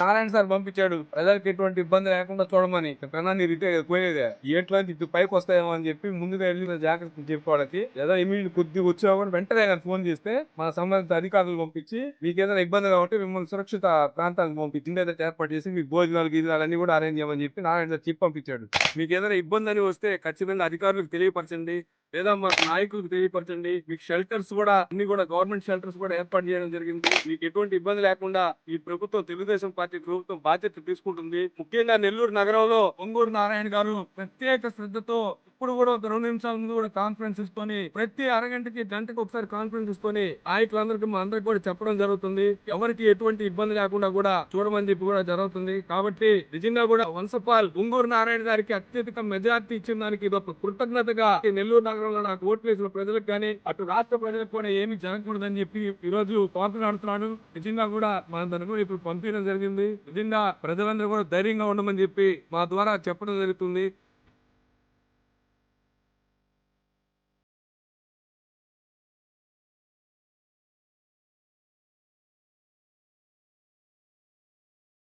Narayana sir పంపించాడు. ప్రజలకు ఎటువంటి ఇబ్బంది లేకుండా చూడమని. కన్నా రిటైర్ పోయేదే. ఎట్లాంటి ఇది పైకి వస్తాయేమో అని చెప్పి ముందుగా వెళ్ళిన జాగ్రత్త చెప్పుకోవడానికి లేదా ఇమీడియట్ కొద్ది వచ్చా కూడా వెంటనే కానీ ఫోన్ చేస్తే మన సంబంధిత అధికారులు పంపించి మీకు ఏదైనా ఇబ్బంది కాబట్టి మిమ్మల్ని సురక్షిత ప్రాంతానికి పంపించి ఏదైతే ఏర్పాటు చేసి మీకు భోజనాలు గీజనాలు అన్ని కూడా అరేంజ్ చేయమని చెప్పి నారాయణ సార్ చెప్పి పంపించాడు. మీకు ఏదైనా ఇబ్బంది అని వస్తే ఖచ్చితంగా అధికారులకు తెలియపరచండి. లేదా మా నాయకులకు తెలియపరచండి. మీకు షెల్టర్స్ కూడా అన్ని కూడా గవర్నమెంట్ షెల్టర్స్ కూడా ఏర్పాటు చేయడం జరిగింది. మీకు ఎటువంటి ఇబ్బంది లేకుండా ఈ ప్రభుత్వం తెలుగుదేశం పార్టీ ప్రభుత్వం బాధ్యత తీసుకుంటుంది. ముఖ్యంగా నెల్లూరు నగరంలో పొంగూరు నారాయణ గారు ప్రత్యేక శ్రద్ధతో ఇప్పుడు కూడా ఒక రెండు నిమిషాల ముందు కూడా కాన్ఫరెన్స్ తీసుకొని ప్రతి అరగంటకి గంటకు ఒకసారి కాన్ఫరెన్స్ తీసుకొని ఆయకులందరికీ మా అందరికి కూడా చెప్పడం జరుగుతుంది. ఎవరికి ఎటువంటి ఇబ్బంది లేకుండా కూడా చూడమని చెప్పి కూడా జరుగుతుంది. కాబట్టి నిజంగా కూడా వంశపాల్ పొంగూరు నారాయణ గారికి అత్యధిక మెజార్టీ ఇచ్చిన దానికి ఇది ఒక కృతజ్ఞతగా నెల్లూరు నగరంలో నాకు ఓట్లు వేసిన ప్రజలకు కానీ అటు రాష్ట్ర ప్రజలకు కూడా ఏమి జరగకూడదని చెప్పి ఈ రోజు కోరుతున్నాడు నిజంగా కూడా మన తనకు ఇప్పుడు పంపించడం జరిగింది. నిజంగా ప్రజలందరూ కూడా ధైర్యంగా ఉండమని చెప్పి మా ద్వారా చెప్పడం జరుగుతుంది.